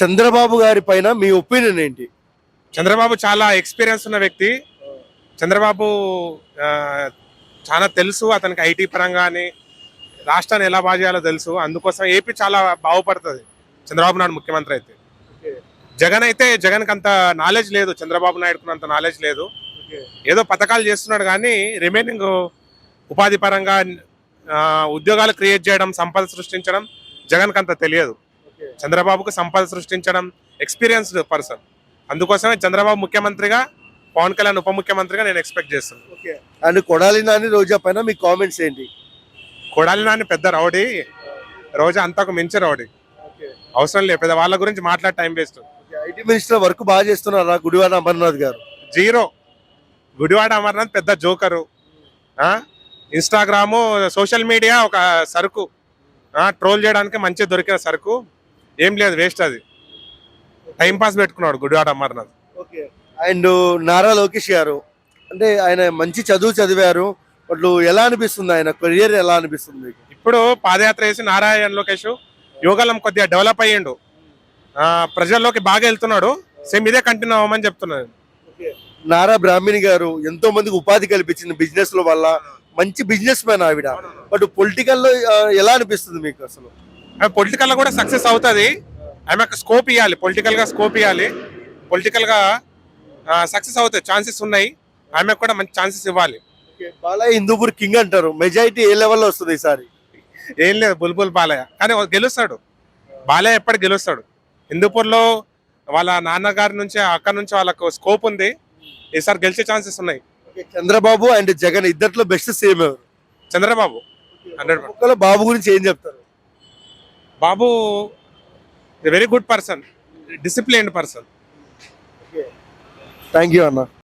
చంద్రబాబు గారి పైన మీ ఒపీనియన్ ఏంటి? చంద్రబాబు చాలా ఎక్స్పీరియన్స్ ఉన్న వ్యక్తి. చంద్రబాబు చాలా తెలుసు అతనికి ఐటీ పరంగాని రాష్ట్రాన్ని ఎలా బాగా చేయాలో తెలుసు. అందుకోసం ఏపీ చాలా బాగుపడుతుంది. చంద్రబాబు నాయుడు ముఖ్యమంత్రి అయితే. జగన్ అయితే జగన్కి అంత నాలెడ్జ్ లేదు. చంద్రబాబు నాయుడుకు అంత నాలెడ్జ్ లేదు. ఏదో పథకాలు చేస్తున్నాడు కానీ రిమైనింగ్ ఉపాధి పరంగా ఉద్యోగాలు క్రియేట్ చేయడం సంపద సృష్టించడం జగన్కి అంత తెలియదు. చంద్రబాబుకు సంపద సృష్టించడం ఎక్స్పీరియన్స్డ్ పర్సన్. అందుకోసమే చంద్రబాబు ముఖ్యమంత్రిగా పవన్ కళ్యాణ్ ఉప ముఖ్యమంత్రిగా నేను ఎక్స్పెక్ట్ చేస్తున్నాను. అండ్ కొడాలి నాని రోజా పైన మీ కామెంట్స్ ఏంటి? కొడాలి నాని పెద్ద రౌడీ. రోజా అంతకు మించి రౌడీ. అవసరం లేదు పెద్ద వాళ్ళ గురించి మాట్లాడే time waste. IT minister work బాగా చేస్తున్నారా గుడివాడ అమర్నాథ్ గారు. జీరో. గుడివాడ అమర్నాథ్ పెద్ద జోకరు. ఇన్స్టాగ్రాము సోషల్ మీడియా ఒక సరుకు. ట్రోల్ చేయడానికి మంచి దొరికిన సరుకు. ఏం లేదు వేస్ట్ అది. టైం పాస్ పెట్టుకున్నాడు గుడివాడ అమర్నాథ్. అండ్ నారా లోకేష్ గారు అంటే ఆయన మంచి చదువు చదివారు వాళ్ళు ఎలా అనిపిస్తుంది ఆయన? కెరియర్ ఎలా అనిపిస్తుంది? ఇప్పుడు పాదయాత్ర చేసి నారాయణ లోకేష్ యోగాలం కొద్దిగా డెవలప్ అయ్యిండు. ప్రజల్లోకి బాగా వెళ్తున్నాడు. సేమ్ ఇదే కంటిన్యూ అవ్వమని చెప్తున్నాను. నారా బ్రాహ్మణి గారు ఎంతో మందికి ఉపాధి కల్పించింది బిజినెస్లో వల్ల. మంచి బిజినెస్ మ్యాన్ ఆవిడ. బట్ పొలిటికల్లో ఆ, ఎలా అనిపిస్తుంది మీకు అసలు? పొలిటికల్లో కూడా సక్సెస్ అవుతుంది. ఆమెకు స్కోప్ ఇవ్వాలి పొలిటికల్గా స్కోప్ ఇవ్వాలి పొలిటికల్గా సక్సెస్ అవుతాయి ఛాన్సెస్ ఉన్నాయి. ఆమెకు కూడా మంచి ఛాన్సెస్ ఇవ్వాలి. బాలయ్య హిందూపూర్ కింగ్ అంటారు. మెజారిటీ ఏ లెవెల్లో వస్తుంది ఈసారి? ఏం లేదు బుల్బుల్ బాలయ్య. కానీ గెలుస్తాడు. బాలయ్య ఎప్పటి గెలుస్తాడు? హిందూపూర్లో వాళ్ళ నాన్నగారి నుంచి అక్కడ నుంచి వాళ్ళకు స్కోప్ ఉంది. ఈసారి గెలిచే ఛాన్సెస్ ఉన్నాయి. చంద్రబాబు అండ్ జగన్ ఇద్దట్లో బెస్ట్ సీఎం ఎవరు? చంద్రబాబు. హండ్రెడ్ బాబు గురించి ఏం చెప్తారు? Babu very good person disciplined person thank you అన్న.